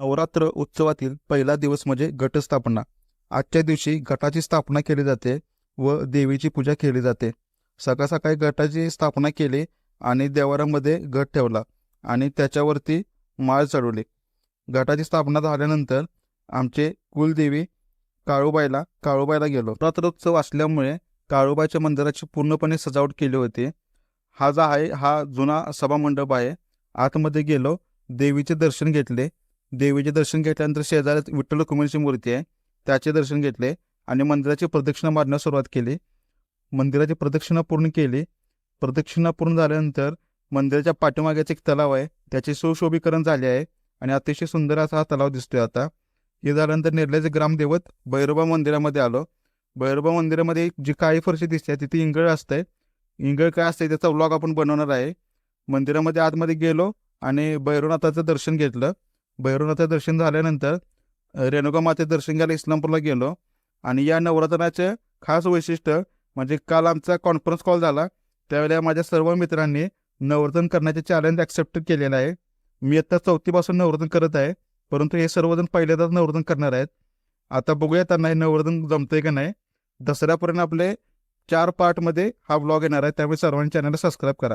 नवरात्र उत्सवातील पहिला दिवस म्हणजे घटस्थापना. आजच्या दिवशी घटाची स्थापना केली जाते व देवीची पूजा केली जाते. सकाळ सकाळी घटाची स्थापना केली आणि देवारामध्ये घट ठेवला आणि त्याच्यावरती माळ चढवली. घटाची स्थापना झाल्यानंतर आमचे कुलदेवी काळूबाईला काळूबाईला गेलो. रात्रोत्सव असल्यामुळे काळूबाईच्या मंदिराची पूर्णपणे सजावट केली होती. हा जो आहे हा जुना सभामंडप आहे. आतमध्ये गेलो देवीचे दर्शन घेतले. देवीचे दर्शन घेतल्यानंतर शेजारी विठ्ठल रुक्मिणीची मूर्ती आहे. त्याचे दर्शन घेतले आणि मंदिराची प्रदक्षिणा मारण्यास सुरुवात केली. मंदिराची प्रदक्षिणा पूर्ण केली. प्रदक्षिणा पूर्ण झाल्यानंतर मंदिराच्या पाठीमागेच एक तलाव आहे. त्याचे सुशोभीकरण झाले आहे आणि अतिशय सुंदर असा हा तलाव दिसतोय आता. हे झाल्यानंतर नेरल्याचे ग्रामदेवत भैरोबा मंदिरामध्ये आलो. भैरोबा मंदिरामध्ये जी काळी फरशी दिसते तिथे इंगळ असते इंगळ काय असते त्याचा व्लॉग आपण बनवणार आहे. मंदिरामध्ये आतमध्ये गेलो आणि भैरवनाथाचं दर्शन घेतलं. भैरवनाथाचं दर्शन झाल्यानंतर रेणुका माते दर्शन घ्यायला इस्लामपूरला गेलो. आणि या नवरात्राचे खास वैशिष्ट्य म्हणजे काल आमचा कॉन्फरन्स कॉल झाला. त्यावेळेला माझ्या सर्व मित्रांनी नवरतन करण्याचे चॅलेंज ॲक्सेप्ट केलेलं आहे. मी आता चौथीपासून नवरतन करत आहे. परंतु हे सर्वजण पहिल्यांदाच नवरतन करणार आहेत. आता बघूया त्यांना हे नवरतन जमतंय का नाही. दसऱ्यापर्यंत आपले चार पार्टमध्ये हा ब्लॉग येणार आहे. त्यामुळे सर्वांनी चॅनलला सबस्क्राईब करा.